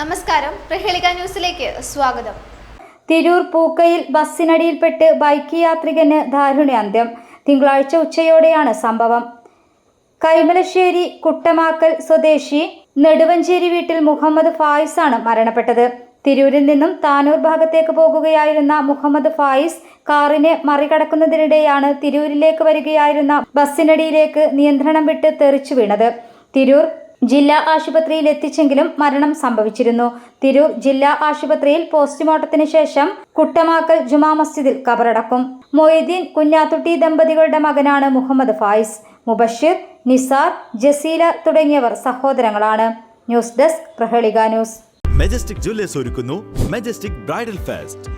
നമസ്കാരം. പ്രഹേളിക ന്യൂസിലേക്ക് സ്വാഗതം. തിരൂർ പൂക്കയിൽ ബസ്സിനടിയിൽപ്പെട്ട് ബൈക്ക് യാത്രികന് അന്ത്യം തിങ്കളാഴ്ച ഉച്ചയോടെയാണ് സംഭവം. കൈമലശ്ശേരി കുട്ടമാക്കൽ സ്വദേശി നെടുവഞ്ചേരി വീട്ടിൽ മുഹമ്മദ് ഫായിസ് ആണ് മരണപ്പെട്ടത്. തിരൂരിൽ നിന്നും താനൂർ ഭാഗത്തേക്ക് പോകുകയായിരുന്ന മുഹമ്മദ് ഫായിസ് കാറിനെ മറികടക്കുന്നതിനിടെയാണ് തിരൂരിലേക്ക് വരികയായിരുന്ന ബസ്സിനടിയിലേക്ക് നിയന്ത്രണം വിട്ട് തെറിച്ചു വീണത്. തിരൂർ ജില്ലാ ആശുപത്രിയിൽ എത്തിച്ചെങ്കിലും മരണം സംഭവിച്ചിരുന്നു. തിരൂർ ജില്ലാ ആശുപത്രിയിൽ പോസ്റ്റ്മോർട്ടത്തിന് ശേഷം കുട്ടമാക്കൽ ജുമാ മസ്ജിദിൽ കബറടക്കും മൊയ്തീൻ കുഞ്ഞാത്തുട്ടി ദമ്പതികളുടെ മകനാണ് മുഹമ്മദ് ഫായിസ്. മുബഷിർ നിസാർ ജസീല തുടങ്ങിയവർ സഹോദരങ്ങളാണ്. News desk Prahelika news. Majestic Jewellers ഒരുക്കുന്നു Majestic bridal fest.